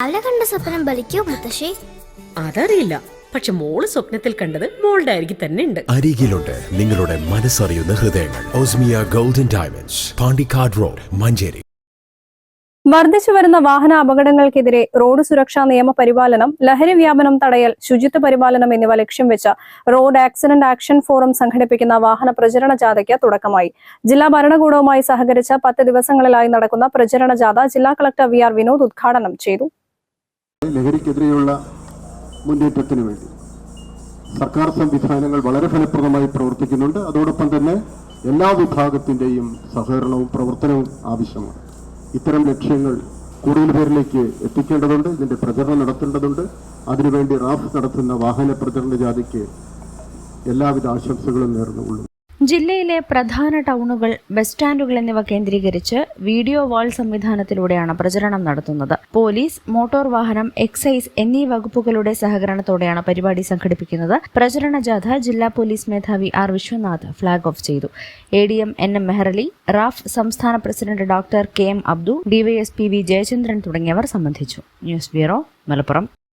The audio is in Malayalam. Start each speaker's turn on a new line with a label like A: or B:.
A: രാവിലെ കണ്ട സ്വപ്നം ബലിക്കോ മുത്തശ്ശി?
B: അതറിയില്ല. പക്ഷെ മോൾ സ്വപ്നത്തിൽ കണ്ടത് മോളുടെ അരികിൽ തന്നെ ഉണ്ട്.
C: അരികിലുണ്ട്. നിങ്ങളുടെ മനസ്സറിയുന്ന ഹൃദയങ്ങൾ. Osmiya golden diamonds. Pandikkad road Manjeri.
D: വർദ്ധിച്ചു വരുന്ന വാഹന അപകടങ്ങൾക്കെതിരെ റോഡ് സുരക്ഷാ നിയമ പരിപാലനം ലഹരി വ്യാപനം തടയൽ ശുചിത്വ പരിപാലനം എന്നിവ ലക്ഷ്യം വെച്ച് റോഡ് ആക്സിഡന്റ് ആക്ഷൻ ഫോറം സംഘടിപ്പിക്കുന്ന വാഹന പ്രചരണ ജാഥയ്ക്ക് തുടക്കമായി. ജില്ലാ ഭരണകൂടവുമായി സഹകരിച്ച് പത്ത് ദിവസങ്ങളിലായി നടക്കുന്ന പ്രചരണ ജാഥ ജില്ലാ കളക്ടർ വി ആർ വിനോദ് ഉദ്ഘാടനം ചെയ്തു.
E: ലഹരിക്കെതിരെയുള്ള മുന്നേറ്റത്തിന് വേണ്ടി. സർക്കാർ സംവിധാനങ്ങൾ വളരെ ഫലപ്രദമായി പ്രവർത്തിക്കുന്നുണ്ട്. അതോടൊപ്പം തന്നെ എല്ലാ വിഭാഗത്തിന്റെയും സഹകരണവും പ്രവർത്തനവും ആവശ്യമാണ്. ഇത്തരം ലക്ഷ്യങ്ങൾ കൂടുതൽ പേരിലേക്ക് എത്തിക്കേണ്ടതുണ്ട്. ഇതിന്റെ പ്രചരണം നടത്തേണ്ടതുണ്ട്. അതിനുവേണ്ടി റാഫ് നടത്തുന്ന വാഹന പ്രചരണ ജാഥയ്ക്ക് എല്ലാവിധ ആശംസകളും നേർന്നുകൊള്ളുന്നു.
F: ജില്ലയിലെ പ്രധാന ടൗണുകൾ ബസ് സ്റ്റാൻഡുകൾ എന്നിവ കേന്ദ്രീകരിച്ച് വീഡിയോ വാൾ സംവിധാനത്തിലൂടെയാണ് പ്രചരണം നടത്തുന്നത്. പോലീസ് മോട്ടോർ വാഹനം എക്സൈസ് എന്നീ വകുപ്പുകളുടെ സഹകരണത്തോടെയാണ് പരിപാടി സംഘടിപ്പിക്കുന്നത്. പ്രചരണ ജാഥ ജില്ലാ പോലീസ് മേധാവി ആർ വിശ്വനാഥ് ഫ്ളാഗ് ഓഫ് ചെയ്തു. A D M N M Mehrali RAF സംസ്ഥാന president doctor K M Abdu DYSP V Jayachandran തുടങ്ങിയവർ സംബന്ധിച്ചു. News bureau Malappuram.